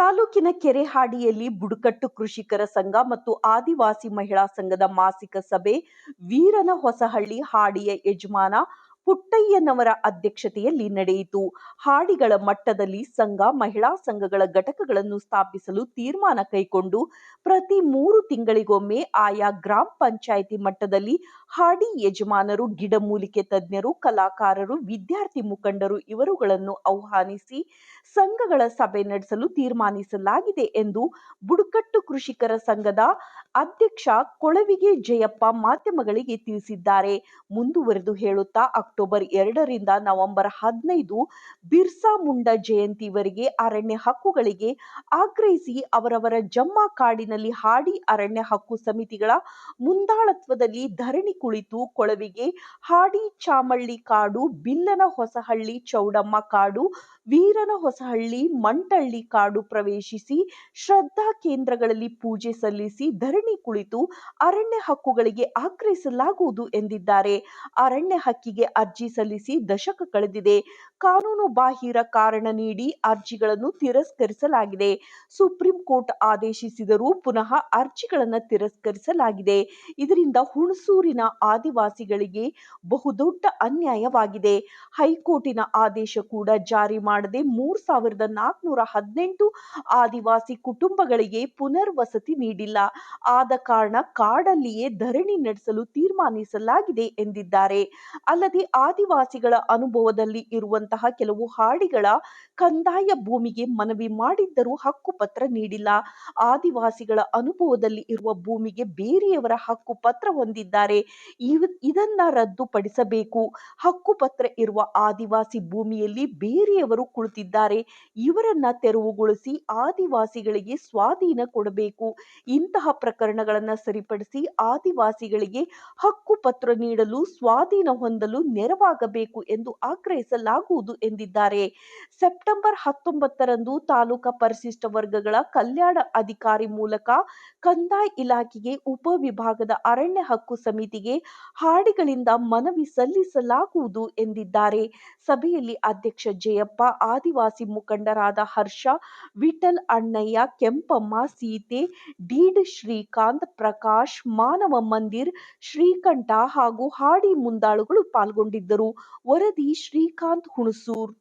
ತಾಲೂಕಿನ ಕೆರೆಹಾಡಿಯಲ್ಲಿ ಬುಡಕಟ್ಟು ಕೃಷಿಕರ ಸಂಘ ಮತ್ತು ಆದಿವಾಸಿ ಮಹಿಳಾ ಸಂಘದ ಮಾಸಿಕ ಸಭೆ ವೀರನ ಹೊಸಹಳ್ಳಿ ಹಾಡಿಯ ಯಜಮಾನ ಪುಟ್ಟಯ್ಯನವರ ಅಧ್ಯಕ್ಷತೆಯಲ್ಲಿ ನಡೆಯಿತು. ಹಾಡಿಗಳ ಮಟ್ಟದಲ್ಲಿ ಸಂಘ, ಮಹಿಳಾ ಸಂಘಗಳ ಘಟಕಗಳನ್ನು ಸ್ಥಾಪಿಸಲು ತೀರ್ಮಾನ ಕೈಗೊಂಡು ಪ್ರತಿ ಮೂರು ತಿಂಗಳಿಗೊಮ್ಮೆ ಆಯಾ ಗ್ರಾಮ ಪಂಚಾಯಿತಿ ಮಟ್ಟದಲ್ಲಿ ಹಾಡಿ ಯಜಮಾನರು ಗಿಡಮೂಲಿಕೆ ತಜ್ಞರು, ಕಲಾಕಾರರು, ವಿದ್ಯಾರ್ಥಿ ಮುಖಂಡರು ಇವರುಗಳನ್ನು ಆಹ್ವಾನಿಸಿ ಸಂಘಗಳ ಸಭೆ ನಡೆಸಲು ತೀರ್ಮಾನಿಸಲಾಗಿದೆ ಎಂದು ಬುಡಕಟ್ಟು ಕೃಷಿಕರ ಸಂಘದ ಅಧ್ಯಕ್ಷ ಕೊಳವಿಗೆ ಜಯಪ್ಪ ಮಾಧ್ಯಮಗಳಿಗೆ ತಿಳಿಸಿದ್ದಾರೆ. ಮುಂದುವರೆದು ಹೇಳುತ್ತಾ ಅಕ್ಟೋಬರ್ ಎರಡರಿಂದ ನವೆಂಬರ್ ಹದಿನೈದು ಬಿರ್ಸಾ ಮುಂಡಾ ಜಯಂತಿವರೆಗೆ ಅರಣ್ಯ ಹಕ್ಕುಗಳಿಗೆ ಆಗ್ರಹಿಸಿ ಅವರವರ ಜಮ್ಮಾ ಕಾಡಿನಲ್ಲಿ ಹಾಡಿ ಅರಣ್ಯ ಹಕ್ಕು ಸಮಿತಿಗಳ ಮುಂದಾಳತ್ವದಲ್ಲಿ ಧರಣಿ ಕುಳಿತು ಕೊಳವಿಗೆ ಹಾಡಿ ಚಾಮಳ್ಳಿ ಕಾಡು, ಬಿಲ್ಲನ ಹೊಸಹಳ್ಳಿ ಚೌಡಮ್ಮ ಕಾಡು, ವೀರನ ಹೊಸಹಳ್ಳಿ ಮಂಟಳ್ಳಿ ಕಾಡು ಪ್ರವೇಶಿಸಿ ಶ್ರದ್ಧಾ ಕೇಂದ್ರಗಳಲ್ಲಿ ಪೂಜೆ ಸಲ್ಲಿಸಿ ಧರಣಿ ಕುಳಿತು ಅರಣ್ಯ ಹಕ್ಕುಗಳಿಗೆ ಆಗ್ರಹಿಸಲಾಗುವುದು ಎಂದಿದ್ದಾರೆ. ಅರಣ್ಯ ಹಕ್ಕಿಗೆ ಅರ್ಜಿ ಸಲ್ಲಿಸಿ ದಶಕ ಕಳೆದಿದೆ. ಕಾನೂನು ಬಾಹಿರ ಕಾರಣ ನೀಡಿ ಅರ್ಜಿಗಳನ್ನು ತಿರಸ್ಕರಿಸಲಾಗಿದೆ. ಸುಪ್ರೀಂ ಕೋರ್ಟ್ ಆದೇಶಿಸಿದರೂ ಪುನಃ ಅರ್ಜಿಗಳನ್ನು ತಿರಸ್ಕರಿಸಲಾಗಿದೆ. ಇದರಿಂದ ಹುಣಸೂರಿನ ಆದಿವಾಸಿಗಳಿಗೆ ಬಹುದೊಡ್ಡ ಅನ್ಯಾಯವಾಗಿದೆ. ಹೈಕೋರ್ಟಿನ ಆದೇಶ ಕೂಡ ಜಾರಿ ಮಾಡದೆ ಮೂರು ಸಾವಿರದ ನಾಲ್ಕುನೂರ ಹದಿನೆಂಟು ಆದಿವಾಸಿ ಕುಟುಂಬಗಳಿಗೆ ಪುನರ್ವಸತಿ ನೀಡಿಲ್ಲ. ಆದ ಕಾರಣ ಕಾಡಲ್ಲಿಯೇ ಧರಣಿ ನಡೆಸಲು ತೀರ್ಮಾನಿಸಲಾಗಿದೆ ಎಂದಿದ್ದಾರೆ. ಅಲ್ಲದೆ ಆದಿವಾಸಿಗಳ ಅನುಭವದಲ್ಲಿ ಇರುವಂತಹ ಕೆಲವು ಹಾಡಿಗಳ ಕಂದಾಯ ಭೂಮಿಗೆ ಮನವಿ ಮಾಡಿದ್ದರೂ ಹಕ್ಕುಪತ್ರ ನೀಡಿಲ್ಲ. ಆದಿವಾಸಿಗಳ ಅನುಭವದಲ್ಲಿ ಇರುವ ಭೂಮಿಗೆ ಬೇರೆಯವರ ಹಕ್ಕು ಪತ್ರ ಹೊಂದಿದ್ದಾರೆ ಇದನ್ನ ರದ್ದುಪಡಿಸಬೇಕು. ಹಕ್ಕುಪತ್ರ ಇರುವ ಆದಿವಾಸಿ ಭೂಮಿಯಲ್ಲಿ ಬೇರೆಯವರು ಕುಳಿತಿದ್ದಾರೆ. ಇವರನ್ನ ತೆರವುಗೊಳಿಸಿ ಆದಿವಾಸಿಗಳಿಗೆ ಸ್ವಾಧೀನ ಕೊಡಬೇಕು. ಇಂತಹ ಪ್ರಕರಣಗಳನ್ನು ಸರಿಪಡಿಸಿ ಆದಿವಾಸಿಗಳಿಗೆ ಹಕ್ಕುಪತ್ರ ನೀಡಲು ಸ್ವಾಧೀನ ಹೊಂದಲು ನೆರವಾಗಬೇಕು ಎಂದು ಆಗ್ರಹಿಸಲಾಗುವುದು ಎಂದಿದ್ದಾರೆ. ಸೆಪ್ಟೆಂಬರ್ ಹತ್ತೊಂಬತ್ತರಂದು ತಾಲೂಕಾ ಪರಿಶಿಷ್ಟ ವರ್ಗಗಳ ಕಲ್ಯಾಣ ಅಧಿಕಾರಿ ಮೂಲಕ ಕಂದಾಯ ಇಲಾಖೆಗೆ ಉಪವಿಭಾಗದ ಅರಣ್ಯ ಹಕ್ಕು ಸಮಿತಿಗೆ ಹಾಡಿಗಳಿಂದ ಮನವಿ ಸಲ್ಲಿಸಲಾಗುವುದು ಎಂದಿದ್ದಾರೆ. ಸಭೆಯಲ್ಲಿ ಅಧ್ಯಕ್ಷ ಜಯಪ್ಪ, ಆದಿವಾಸಿ ಮುಖಂಡರಾದ ಹರ್ಷ ವಿಠಲ್ ಅಣ್ಣಯ್ಯ, ಕೆಂಪಮ್ಮ, ಸೀತೆ, ಡೀಡ್ ಶ್ರೀಕಾಂತ್, ಪ್ರಕಾಶ್, ಮಾನವ ಮಂದಿರ್, ಶ್ರೀಕಂಠ ಹಾಗೂ ಹಾಡಿ ಮುಂದಾಳುಗಳು ಪಾಲ್ಗೊಂಡಿದ್ದರು ವರದಿ ಶ್ರೀಕಾಂತ್ ಹುಣಸೂರ್.